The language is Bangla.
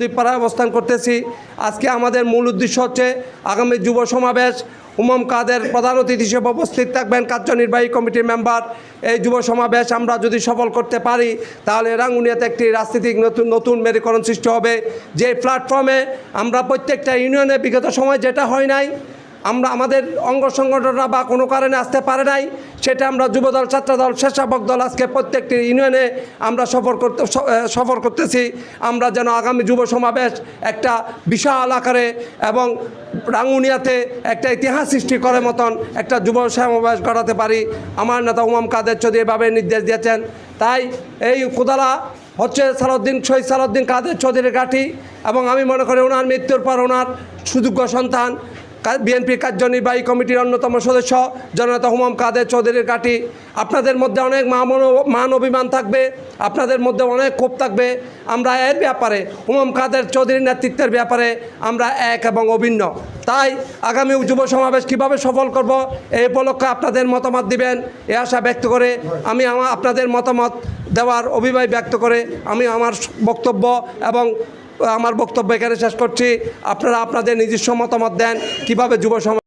দ্বীপপাড়ায় অবস্থান করতেছি। আজকে আমাদের মূল উদ্দেশ্য হচ্ছে আগামী যুব সমাবেশ। উমম কাদের প্রধান অতিথি হিসেবে উপস্থিত থাকবেন কার্যনির্বাহী কমিটির মেম্বার। এই যুব সমাবেশ আমরা যদি সফল করতে পারি, তাহলে রাঙ্গুনিয়াতে একটি রাজনীতিক নতুন নতুন মেরুকরণ সৃষ্টি হবে। যে প্ল্যাটফর্মে আমরা প্রত্যেকটা ইউনিয়নে বিগত সময় যেটা হয় নাই আমরা আমাদের অঙ্গ সংগঠনরা বা কোনো কারণে আসতে পারে নাই, সেটা আমরা যুবদল, ছাত্রদল, স্বেচ্ছাসেবক দল আজকে প্রত্যেকটি ইউনিয়নে আমরা সফর করতে সফর করতেছি। আমরা যেন আগামী যুব সমাবেশ একটা বিশাল আকারে এবং রাঙ্গুনিয়াতে একটা ইতিহাস সৃষ্টি করার মতন একটা যুব সমাবেশ গড়াতে পারি। আমার নেতা উমাম কাদের চৌধুরী এভাবে নির্দেশ দিয়েছেন। তাই এই কোদালা হচ্ছে সালাউদ্দিন, শহীদ সালাউদ্দিন কাদের চৌধুরীর কাঠি এবং আমি মনে করি ওনার মৃত্যুর পর ওনার সুযোগ্য সন্তান। বিএনপির কার্যনির্বাহী কমিটির অন্যতম সদস্য জনতা হুমাম কাদের চৌধুরীর কাটি আপনাদের মধ্যে অনেক মান মান অভিমান থাকবে, আপনাদের মধ্যে অনেক ক্ষোভ থাকবে। আমরা এর ব্যাপারে, হুমাম কাদের চৌধুরীর নেতৃত্বের ব্যাপারে আমরা এক এবং অভিন্ন। তাই আগামী যুব সমাবেশ কীভাবে সফল করব এই উপলক্ষে আপনাদের মতামত দিবেন, এ আশা ব্যক্ত করে আমি আমার আপনাদের মতামত দেওয়ার অভিপ্রায় ব্যক্ত করে আমি আমার বক্তব্য এবং আমার বক্তব্য এখানে শেষ করছি। আপনারা আপনাদের নিজস্ব মতামত দেন। কীভাবে যুব সমাজ